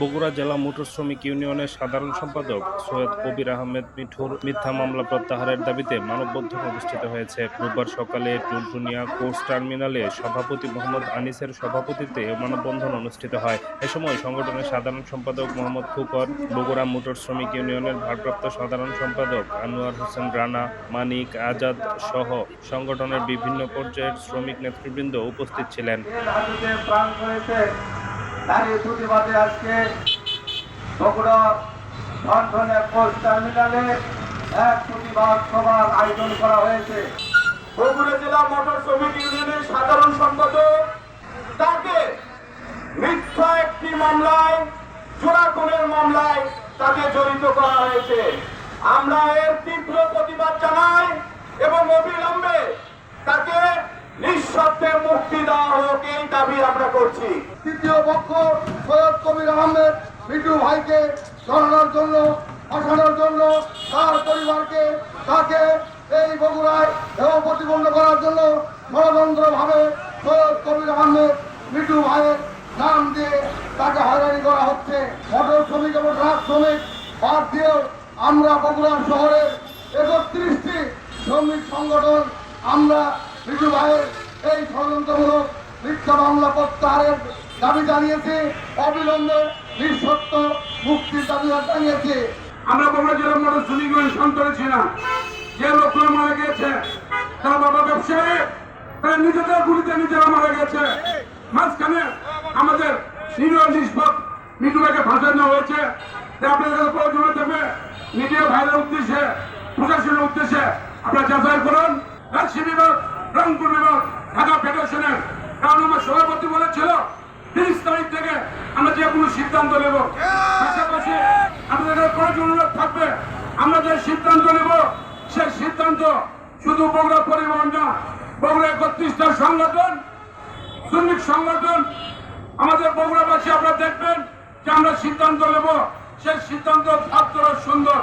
বগুড়া জেলা মোটর শ্রমিক ইউনিয়নের সাধারণ সম্পাদক সৈয়দ কবির আহমেদ মিঠুর মিথ্যা মামলা প্রত্যাহারের দাবিতে মানববন্ধন অনুষ্ঠিত হয়েছে। রোববার সকালে টুনটুনিয়া কোর্স টার্মিনালে সভাপতি মোহাম্মদ আনিসের সভাপতিত্বে মানববন্ধন অনুষ্ঠিত হয়। এ সময় সংগঠনের সাধারণ সম্পাদক মোহাম্মদ ফুকর, বগুড়া মোটর শ্রমিক ইউনিয়নের ভারপ্রাপ্ত সাধারণ সম্পাদক আনোয়ার হোসেন রানা, মানিক আজাদ সহ সংগঠনের বিভিন্ন পর্যায়ের শ্রমিক নেতৃবৃন্দ উপস্থিত ছিলেন। প্রতিবাদে আজকে টার্মিনালে এক প্রতিবাদ সভার আয়োজন করা হয়েছে। বগুড়া জেলা মোটর শ্রমিক ইউনিয়নের সাধারণ সম্পাদক তাকে মিথ্যা একটি মামলায় চোরাকনের মামলায় তাকে জড়িত করা হয়েছে। আমরা এর তীব্র প্রতিবাদ জানাই এবং অবিলম্বে তাকে নিঃশব্দে মুক্তি দেওয়া হোক এই দাবি আমরা করছি। তৃতীয় পক্ষ, সৈয়দ কবির আহমেদ মিটু ভাইকে সরানোর জন্য ফাঁসানোর জন্য, তার পরিবারকে, তাকে এই বগুড়ায় এবং প্রতিবন্ধ করার জন্য ষড়যন্ত্রভাবে সৈয়দ কবির আহমেদ মিটু ভাইয়ের নাম দিয়ে তাকে হয়রানি করা হচ্ছে। মোটর শ্রমিক এবং ট্রাক শ্রমিক বাদ দিয়েও আমরা বগুড়া শহরের একত্রিশটি শ্রমিক সংগঠন, আমরা মিটু ভাইয়ের এই ষড়যন্ত্রমূলক মিথ্যা মামলা প্রত্যাহারের দাবি জানিয়েছি, অবিলম্বে নিঃশর্ত মুক্তির দাবি জানিয়েছি। আমরা বগুড়া জেলার শ্রমিক ইউনিয়ন সন্তান ছিলাম যে লোকগুলো মারা গেছে তারা বাবা ব্যবসায়ী, তারা নিজেদের গুলিতে নিজেরা মারা গেছে মাঝখানে আমাদের সিনিয়র নিষ্পক মিটুকে ফাঁসানো হয়েছে। আপনাদের কাছে প্রয়োজন হয়ে থাকবে, মিডিয়া উদ্দেশ্যে, প্রশাসনের উদ্দেশ্যে আপনারা যাচাই করুন। রাজশাহী বিভাগ, রংপুর বিভাগ, ঢাকা ফেডারেশনের। কারণ আমার সভাপতি বলেছিল, তিরিশ তারিখ থেকে আমরা যে কোনো সিদ্ধান্ত নেব। পাশাপাশি আপনাদের কয়েক অনুরোধ থাকবে, আমরা যে সিদ্ধান্ত নেব, সেই সিদ্ধান্ত শুধু বগুড়া পরিবহন না, বগুড়া একত্রিশটা সংগঠন, শ্রমিক সংগঠন, আমাদের বগুড়াবাসী আপনারা দেখবেন যে আমরা সিদ্ধান্ত নেব, সেই সিদ্ধান্ত ছাত্র সুন্দর।